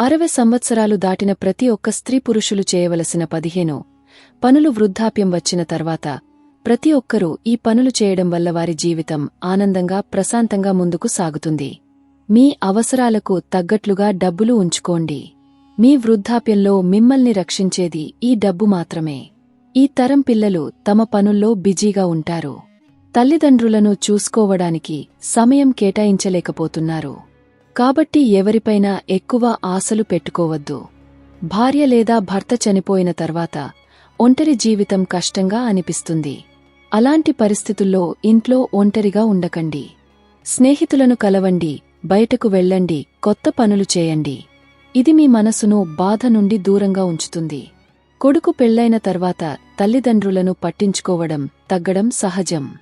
అరవై సంవత్సరాలు దాటిన ప్రతి ఒక్క స్త్రీ పురుషులు చేయవలసిన పదిహేను పనులు వృద్ధాప్యం వచ్చిన తర్వాత ప్రతి ఒక్కరూ ఈ పనులు చేయడం వల్ల వారి జీవితం ఆనందంగా ప్రశాంతంగా ముందుకు సాగుతుంది. మీ అవసరాలకు తగ్గట్లుగా డబ్బులు ఉంచుకోండి. మీ వృద్ధాప్యంలో మిమ్మల్ని రక్షించేది ఈ డబ్బు మాత్రమే. ఈ తరం పిల్లలు తమ పనుల్లో బిజీగా ఉంటారు. తల్లిదండ్రులను చూసుకోవడానికి సమయం కేటాయించలేకపోతున్నారు. కాబట్టి ఎవరిపైనా ఎక్కువ ఆశలు పెట్టుకోవద్దు. భార్య లేదా భర్త చనిపోయిన తర్వాత ఒంటరి జీవితం కష్టంగా అనిపిస్తుంది. అలాంటి పరిస్థితుల్లో ఇంట్లో ఒంటరిగా ఉండకండి. స్నేహితులను కలవండి బయటకు వెళ్ళండి కొత్త పనులు చేయండి. ఇది మీ మనసును బాధ నుండి దూరంగా ఉంచుతుంది. కొడుకు పెళ్ళైన తర్వాత తల్లిదండ్రులను పట్టించుకోవడం తగ్గడం సహజం.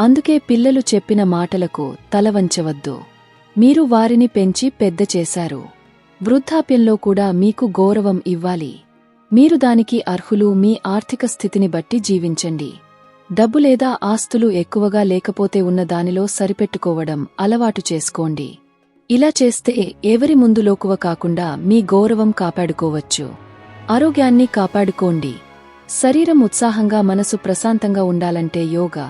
అందుకే పిల్లలు చెప్పిన మాటలకు తలవంచవద్దు మీరు వారిని పెంచి పెద్ద చేశారు. వృద్ధాప్యంలో కూడా మీకు గౌరవం ఇవ్వాలి. మీరు దానికి అర్హులు మీ ఆర్థిక స్థితిని బట్టి జీవించండి. డబ్బు లేదా ఆస్తులు ఎక్కువగా లేకపోతే ఉన్న దానిలో సరిపెట్టుకోవడం అలవాటు చేసుకోండి. ఇలా చేస్తే ఎవరి ముందు లోకువ కాకుండా మీ గౌరవం కాపాడుకోవచ్చు. ఆరోగ్యాన్ని కాపాడుకోండి. శరీరం ఉత్సాహంగా మనసు ప్రశాంతంగా ఉండాలంటే యోగా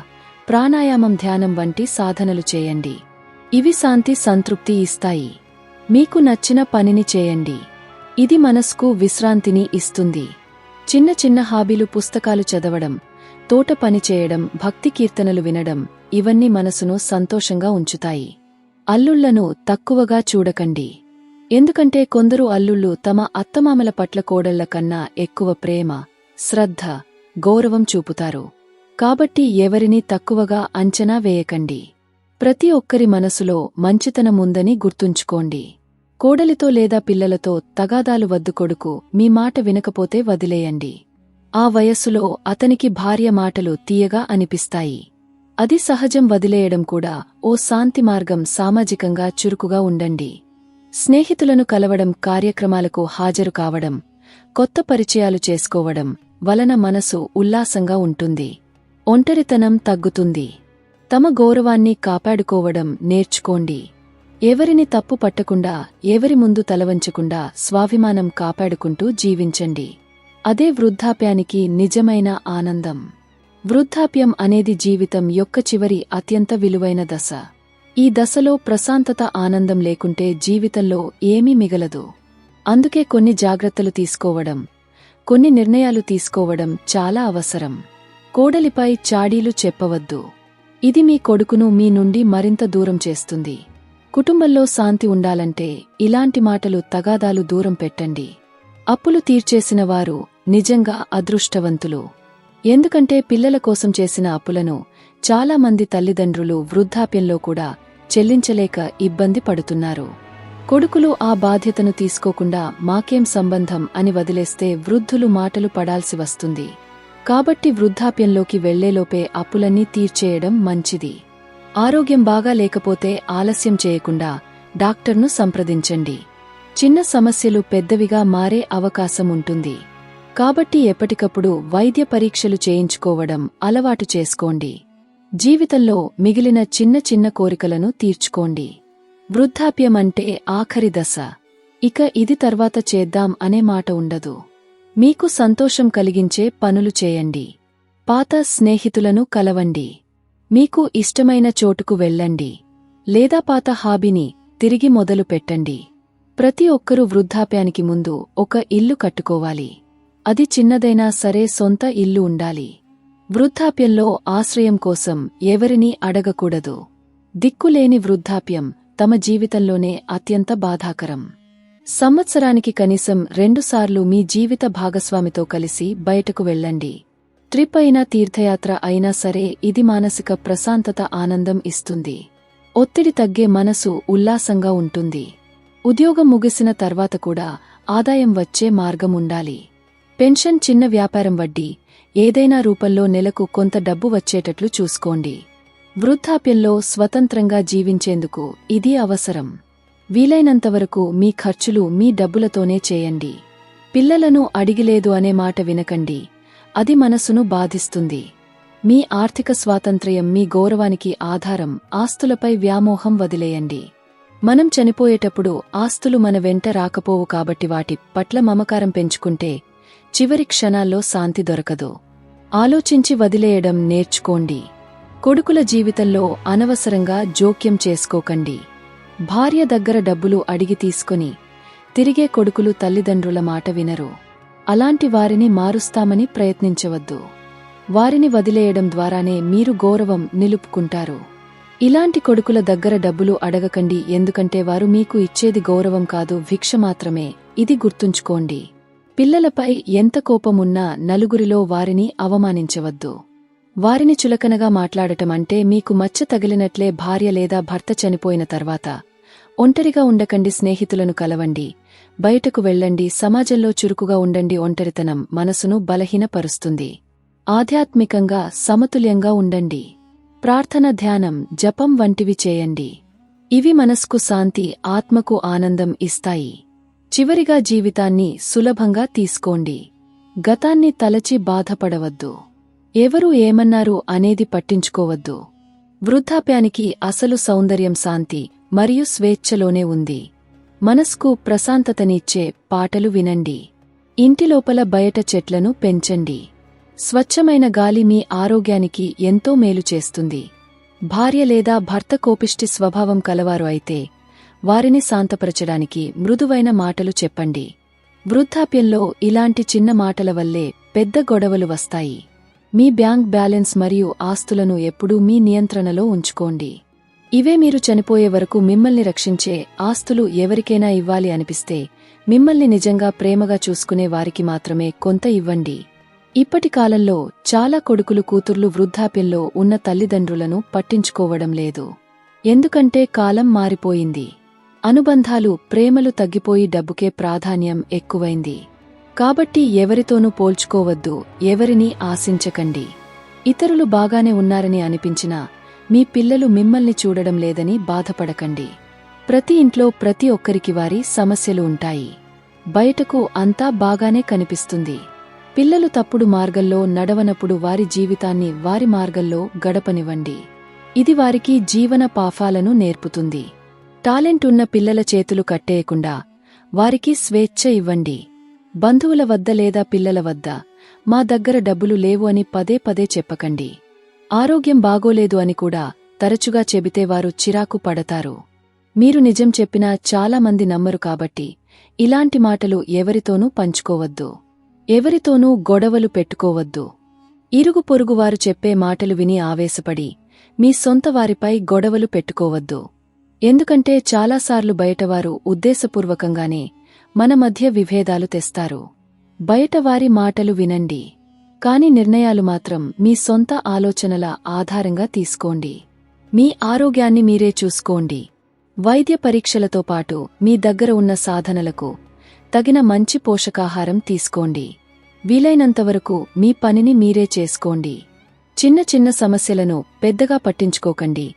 ప్రాణాయామం ధ్యానం వంటి సాధనలు చేయండి. ఇవి శాంతి సంతృప్తి ఇస్తాయి. మీకు నచ్చిన పనిని చేయండి. ఇది మనస్కు విశ్రాంతిని ఇస్తుంది. చిన్న చిన్న హాబీలు పుస్తకాలు చదవడం తోట పని చేయడం భక్తి కీర్తనలు వినడం ఇవన్నీ మనసును సంతోషంగా ఉంచుతాయి. అల్లుళ్ళను తక్కువగా చూడకండి. ఎందుకంటే కొందరు అల్లుళ్ళు తమ అత్తమామల పట్ల కోడళ్ళ కన్నా ఎక్కువ ప్రేమ శ్రద్ధ గౌరవం చూపుతారు. కాబట్టి ఎవరినీ తక్కువగా అంచనా వేయకండి. ప్రతి ఒక్కరి మనసులో మంచితనముందని గుర్తుంచుకోండి. కోడలితో లేదా పిల్లలతో తగాదాలు వద్దు కొడుకు మీ మాట వినకపోతే వదిలేయండి. ఆ వయస్సులో అతనికి భార్య మాటలు తీయగా అనిపిస్తాయి. అది సహజం వదిలేయడం కూడా ఓ శాంతి మార్గం సామాజికంగా చురుకుగా ఉండండి. స్నేహితులను కలవడం కార్యక్రమాలకు హాజరు కావడం కొత్త పరిచయాలు చేసుకోవడం వలన మనసు ఉల్లాసంగా ఉంటుంది. ఒంటరితనం తగ్గుతుంది. తమ గౌరవాన్ని కాపాడుకోవడం నేర్చుకోండి. ఎవరిని తప్పు పట్టకుండా ఎవరి ముందు తలవంచకుండా స్వాభిమానం కాపాడుకుంటూ జీవించండి. అదే వృద్ధాప్యానికి నిజమైన ఆనందం. వృద్ధాప్యం అనేది జీవితం యొక్క చివరి అత్యంత విలువైన దశ. ఈ దశలో ప్రశాంతత ఆనందం లేకుంటే జీవితంలో ఏమీ మిగలదు. అందుకే కొన్ని జాగ్రత్తలు తీసుకోవడం కొన్ని నిర్ణయాలు తీసుకోవడం చాలా అవసరం. కోడలిపై చాడీలు చెప్పవద్దు. ఇది మీ కొడుకును మీ నుండి మరింత దూరం చేస్తుంది. కుటుంబంలో శాంతి ఉండాలంటే ఇలాంటి మాటలు తగాదాలు దూరం పెట్టండి. అప్పులు తీర్చేసిన వారు నిజంగా అదృష్టవంతులు. ఎందుకంటే పిల్లల కోసం చేసిన అప్పులను చాలామంది తల్లిదండ్రులు వృద్ధాప్యంలో కూడా చెల్లించలేక ఇబ్బంది పడుతున్నారు. కొడుకులు ఆ బాధ్యతను తీసుకోకుండా మాకేం సంబంధం అని వదిలేస్తే వృద్ధులు మాటలు పడాల్సి వస్తుంది. కాబట్టి వృద్ధాప్యంలోకి వెళ్ళేలోపే అప్పులన్నీ తీర్చేయడం మంచిది. ఆరోగ్యం బాగా లేకపోతే ఆలస్యం చేయకుండా డాక్టర్ను సంప్రదించండి. చిన్న సమస్యలు పెద్దవిగా మారే అవకాశం ఉంటుంది. కాబట్టి ఎప్పటికప్పుడు వైద్య పరీక్షలు చేయించుకోవడం అలవాటు చేసుకోండి. జీవితంలో మిగిలిన చిన్న చిన్న కోరికలను తీర్చుకోండి. వృద్ధాప్యమంటే ఆఖరి దశ. ఇక ఇది తర్వాత చేద్దాం అనే మాట ఉండదు. మీకు సంతోషం కలిగించే పనులు చేయండి. పాత స్నేహితులను కలవండి. మీకు ఇష్టమైన చోటుకు వెళ్ళండి. లేదా పాత హాబీని తిరిగి మొదలు పెట్టండి. ప్రతి ఒక్కరూ వృద్ధాప్యానికి ముందు ఒక ఇల్లు కట్టుకోవాలి. అది చిన్నదైనా సరే సొంత ఇల్లు ఉండాలి. వృద్ధాప్యంలో ఆశ్రయం కోసం ఎవరినీ అడగకూడదు. దిక్కులేని వృద్ధాప్యం తమ జీవితంలోనే అత్యంత బాధాకరం. సంవత్సరానికి కనీసం రెండుసార్లు మీ జీవిత భాగస్వామితో కలిసి బయటకు వెళ్ళండి. ట్రిప్ అయినా తీర్థయాత్ర అయినా సరే ఇది మానసిక ప్రశాంతత ఆనందం ఇస్తుంది. ఒత్తిడి తగ్గే మనసు ఉల్లాసంగా ఉంటుంది. ఉద్యోగం ముగిసిన తర్వాత కూడా ఆదాయం వచ్చే మార్గం ఉండాలి. పెన్షన్ చిన్న వ్యాపారం వడ్డీ ఏదైనా రూపంలో నెలకు కొంత డబ్బు వచ్చేటట్లు చూసుకోండి. వృద్ధాప్యంలో స్వతంత్రంగా జీవించేందుకు ఇది అవసరం. వీలైనంతవరకు మీ ఖర్చులు మీ డబ్బులతోనే చేయండి. పిల్లలను అడిగిలేదు అనే మాట వినకండి. అది మనసును బాధిస్తుంది. మీ ఆర్థిక స్వాతంత్ర్యం మీ గౌరవానికి ఆధారం ఆస్తులపై వ్యామోహం వదిలేయండి. మనం చనిపోయేటప్పుడు ఆస్తులు మన వెంట రాకపోవు కాబట్టి వాటి పట్ల మమకారం పెంచుకుంటే చివరి క్షణాల్లో శాంతి దొరకదు. ఆలోచించి వదిలేయడం నేర్చుకోండి. కొడుకుల జీవితంలో అనవసరంగా జోక్యం చేసుకోకండి. భార్య దగ్గర డబ్బులు అడిగి తీసుకుని తిరిగే కొడుకులు తల్లిదండ్రుల మాట వినరు. అలాంటి వారిని మారుస్తామని ప్రయత్నించవద్దు. వారిని వదిలేయడం ద్వారానే మీరు గౌరవం నిలుపుకుంటారు. ఇలాంటి కొడుకుల దగ్గర డబ్బులు అడగకండి ఎందుకంటే వారు మీకు ఇచ్చేది గౌరవం కాదు భిక్ష మాత్రమే. ఇది గుర్తుంచుకోండి. పిల్లలపై ఎంత కోపమున్నా నలుగురిలో వారిని అవమానించవద్దు. వారిని చులకనగా మాట్లాడటం అంటే మీకు మచ్చ తగిలినట్లే భార్య లేదా భర్త చనిపోయిన తర్వాత ఒంటరిగా ఉండకండి స్నేహితులను కలవండి. బయటకు వెళ్ళండి సమాజంలో చురుకుగా ఉండండి ఒంటరితనం మనసును బలహీనపరుస్తుంది. ఆధ్యాత్మికంగా సమతుల్యంగా ఉండండి. ప్రార్థన ధ్యానం జపం వంటివి చేయండి. ఇవి మనస్కు శాంతి ఆత్మకు ఆనందం ఇస్తాయి. చివరిగా జీవితాన్ని సులభంగా తీసుకోండి. గతాన్ని తలచి బాధపడవద్దు. ఎవరు ఏమన్నారు అనేది పట్టించుకోవద్దు. వృద్ధాప్యానికి అసలు సౌందర్యం శాంతి మరియు స్వేచ్ఛలోనే ఉంది. మనస్కు ప్రశాంతతనిచ్చే పాటలు వినండి. ఇంటి లోపల బయట చెట్లను పెంచండి. స్వచ్ఛమైన గాలి మీ ఆరోగ్యానికి ఎంతో మేలు చేస్తుంది. భార్య లేదా భర్త కోపిష్టి స్వభావం కలవారు అయితే వారిని శాంతపరచడానికి మృదువైన మాటలు చెప్పండి. వృద్ధాప్యంలో ఇలాంటి చిన్న మాటల వల్లే పెద్ద గొడవలు వస్తాయి. మీ బ్యాంక్ బ్యాలెన్స్ మరియు ఆస్తులను ఎప్పుడూ మీ నియంత్రణలో ఉంచుకోండి. ఇవే మీరు చనిపోయే వరకు మిమ్మల్ని రక్షించే ఆస్తులు ఎవరికైనా ఇవ్వాలి అనిపిస్తే మిమ్మల్ని నిజంగా ప్రేమగా చూసుకునే వారికి మాత్రమే కొంత ఇవ్వండి. ఇప్పటి కాలంలో చాలా కొడుకులు కూతుర్లు వృద్ధాప్యంలో ఉన్న తల్లిదండ్రులను పట్టించుకోవడం లేదు. ఎందుకంటే కాలం మారిపోయింది. అనుబంధాలు ప్రేమలు తగ్గిపోయి డబ్బుకే ప్రాధాన్యం ఎక్కువైంది. కాబట్టి ఎవరితోనూ పోల్చుకోవద్దు ఎవరినీ ఆశించకండి. ఇతరులు బాగానే ఉన్నారని అనిపించినా మీ పిల్లలు మిమ్మల్ని చూడడం లేదని బాధపడకండి. ప్రతి ఇంట్లో ప్రతి ఒక్కరికి వారి సమస్యలు ఉంటాయి. బయటకు అంతా బాగానే కనిపిస్తుంది. పిల్లలు తప్పుడు మార్గంలో నడవనప్పుడు వారి జీవితాన్ని వారి మార్గంలో గడపనివ్వండి. ఇది వారికి జీవన పాఫాలను నేర్పుతుంది. టాలెంట్ ఉన్న పిల్లల చేతులు కట్టేయకుండా వారికి స్వేచ్ఛ ఇవ్వండి. బంధువుల వద్ద లేదా పిల్లల వద్ద మా దగ్గర డబ్బులు లేవు అని పదే పదే చెప్పకండి. ఆరోగ్యం బాగోలేదు అని కూడా తరచుగా చెబితే వారు చిరాకు పడతారు. మీరు నిజం చెప్పినా చాలామంది నమ్మరు కాబట్టి ఇలాంటి మాటలు ఎవరితోనూ పంచుకోవద్దు. ఎవరితోనూ గొడవలు పెట్టుకోవద్దు. ఇరుగు పొరుగువారు చెప్పే మాటలు విని ఆవేశపడి మీ సొంత వారిపై గొడవలు పెట్టుకోవద్దు. ఎందుకంటే చాలాసార్లు బయటవారు ఉద్దేశపూర్వకంగానే మన మధ్య విభేదాలు తెస్తారు. బయటవారి మాటలు వినండి. కాని నిర్ణయాలు మాత్రం మీ సొంత ఆలోచనల ఆధారంగా తీసుకోండి. మీ ఆరోగ్యాన్ని మీరే చూసుకోండి. వైద్య పరీక్షలతో పాటు మీ దగ్గర ఉన్న సాధనలకు తగిన మంచి పోషకాహారం తీసుకోండి. వీలైనంతవరకు మీ పనిని మీరే చేసుకోండి. చిన్న చిన్న సమస్యలను పెద్దగా పట్టించుకోకండి.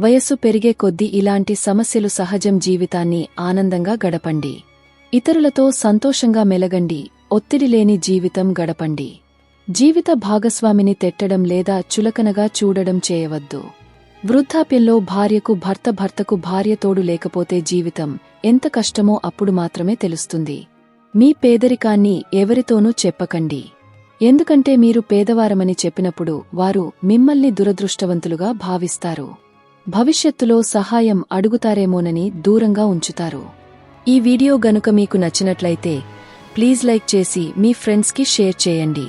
వయస్సు పెరిగే కొద్దీ ఇలాంటి సమస్యలు సహజం జీవితాన్ని ఆనందంగా గడపండి. ఇతరులతో సంతోషంగా మెలగండి. ఒత్తిడి లేని జీవితం గడపండి. జీవిత భాగస్వామిని తెట్టడం లేదా చులకనగా చూడడం చేయవద్దు. వృద్ధాప్యంలో భార్యకు భర్త భర్తకు భార్య తోడు లేకపోతే జీవితం ఎంత కష్టమో అప్పుడు మాత్రమే తెలుస్తుంది. మీ పేదరికాన్ని ఎవరితోనూ చెప్పకండి. ఎందుకంటే మీరు పేదవారమని చెప్పినప్పుడు వారు మిమ్మల్ని దురదృష్టవంతులుగా భావిస్తారు. భవిష్యత్తులో సహాయం అడుగుతారేమోనని దూరంగా ఉంచుతారు. ఈ వీడియో గనుక మీకు నచ్చినట్లయితే ప్లీజ్ లైక్ చేసి మీ ఫ్రెండ్స్కి షేర్ చేయండి.